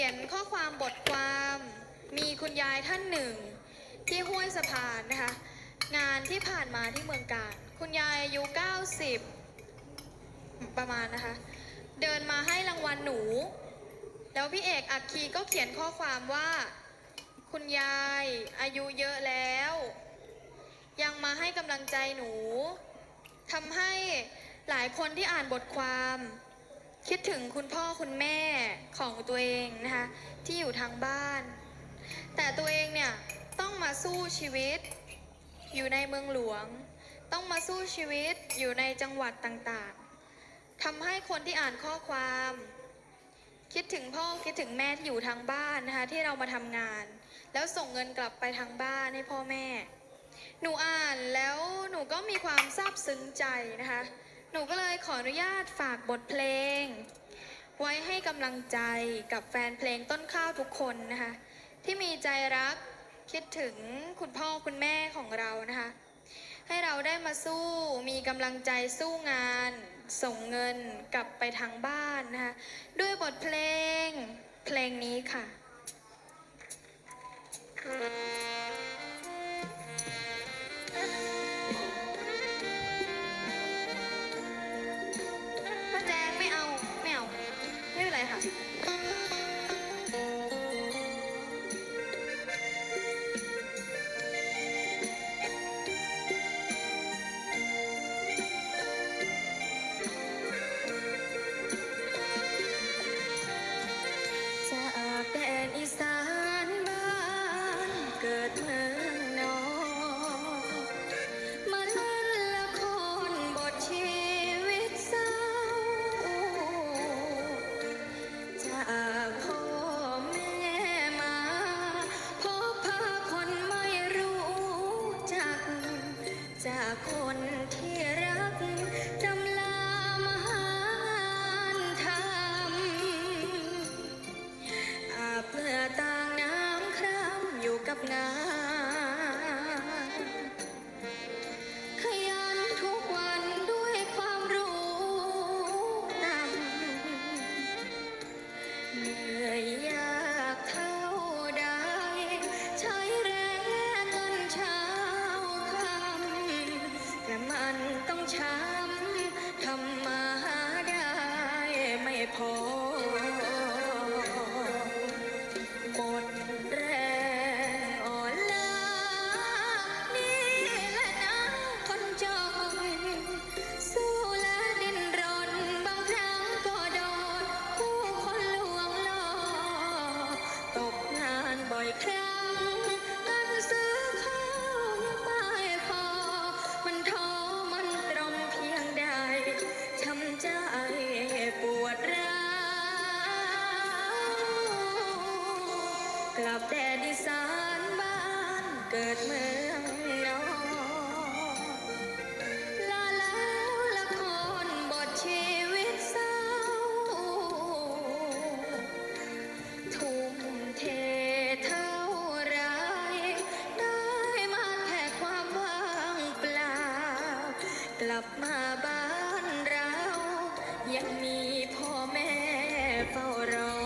ขียนข้อความบทความมีคุณยายท่านหนึ่ง ที่ห้วยสะพานนะคะ งานที่ผ่านมาที่เมืองการ คุณยายอายุ 90 ประมาณนะคะ เดินมาให้รางวัลหนู แล้วพี่เอกอักคีก็เขียนข้อความว่า คุณยายอายุเยอะแล้ว ยังมาให้กำลังใจหนูทำให้หลายคนที่อ่านบทความ คิดถึงคุณพ่อคุณแม่ของตัวเองนะคะ ที่อยู่ทางบ้าน แต่ตัวเองเนี่ย ต้องมาสู้ชีวิต อยู่ในเมืองหลวง ต้องมาสู้ชีวิตอยู่ในจังหวัดต่างๆทำให้คนที่อ่านข้อความ คิดถึงพ่อคิดถึงแม่ที่อยู่ทางบ้านนะคะที่เรามาทำงาน แล้วส่งเงินกลับไปทางบ้านให้พ่อแม่ หนูอ่านแล้วหนูก็มีความซาบซึ้งใจนะคะ นูก็เลยขออนุญาตฝากบทเพลง ไว้ให้กำลังใจกับแฟนเพลงต้นข้าวทุกคนนะคะ ที่มีใจรักคิดถึงคุณพ่อคุณแม่ของเรานะคะ ให้เราได้มาสู้มีกำลังใจสู้งาน ส่งเงินกลับไปทางบ้านนะคะ ด้วยบทเพลงเพลงนี้ค่ะป้า ไกิดเมืองนอกลาแล้วละครบทชีวิตเศร้า ทุ่มเทเท่าไรได้มาแค่ความว่างเปล่า กลับมาบ้านเรา ยังมีพ่อแม่เฝ้ารอ